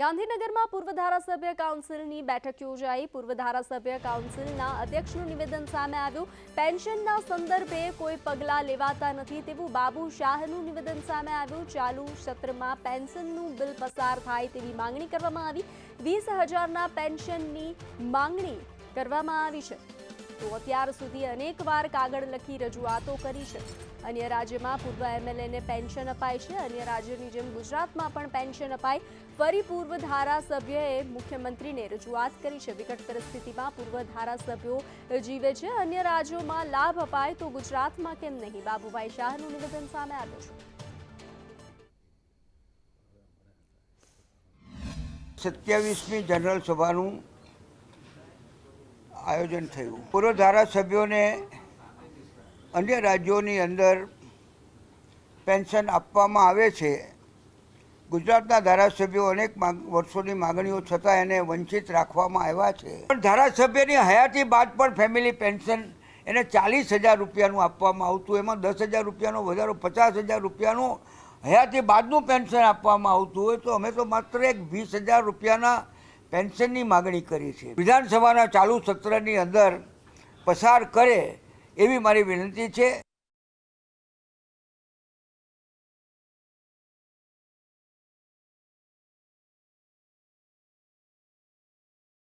ગાંધીનગરમાં પૂર્વ ધારાસભ્ય કાઉન્સિલની બેઠક યોજાઈ. પૂર્વ ધારાસભ્ય કાઉન્સિલના અધ્યક્ષનું નિવેદન સામે આવ્યું. પેન્શનના સંદર્ભે કોઈ પગલાં લેવાતા નથી તેવું બાબુ શાહનું નિવેદન સામે આવ્યું. ચાલુ સત્રમાં પેન્શનનું બિલ પસાર થાય તેવી માંગણી કરવામાં આવી. વીસ હજારના પેન્શનની માંગણી કરવામાં આવી છે. તો અત્યાર સુધી અનેકવાર કાગળ લખી રજૂઆતો કરી છે. અન્ય રાજ્યમાં પૂર્વ એમએલએને પેન્શન અપાય છે. અન્ય રાજ્યની જેમ ગુજરાતમાં પણ પેન્શન અપાય. ફરી પૂર્વ ધારાસભ્યએ મુખ્યમંત્રીને રજૂઆત કરી છે. વિકટ પરિસ્થિતિમાં પૂર્વ ધારાસભ્યો જીવે છે. અન્ય રાજ્યોમાં લાભ અપાય તો ગુજરાતમાં કેમ નહીં? બાબુભાઈ શાહનું નિવેદન સામે આવ્યું છે. સત્યાવીસમી જનરલ સભાનું આયોજન થયું. પૂર્વ ધારાસભ્યોને અન્ય રાજ્યોની અંદર પેન્શન આપવામાં આવે છે. ગુજરાતના ધારાસભ્યો અનેક વર્ષોની માગણીઓ છતાં એને વંચિત રાખવામાં આવ્યા છે. પણ ધારાસભ્યની હયાતી બાદ પણ ફેમિલી પેન્શન એને ચાલીસ હજાર રૂપિયાનું આપવામાં આવતું, એમાં દસ હજાર રૂપિયાનો વધારો, પચાસ હજાર રૂપિયાનું હયાતી બાદનું પેન્શન આપવામાં આવતું હોય તો અમે તો માત્ર એક વીસ હજાર રૂપિયાના પેન્શનની માગણી કરી છે. વિધાનસભાના ચાલુ સત્રની અંદર પસાર કરે એવી મારી વિનંતી છે.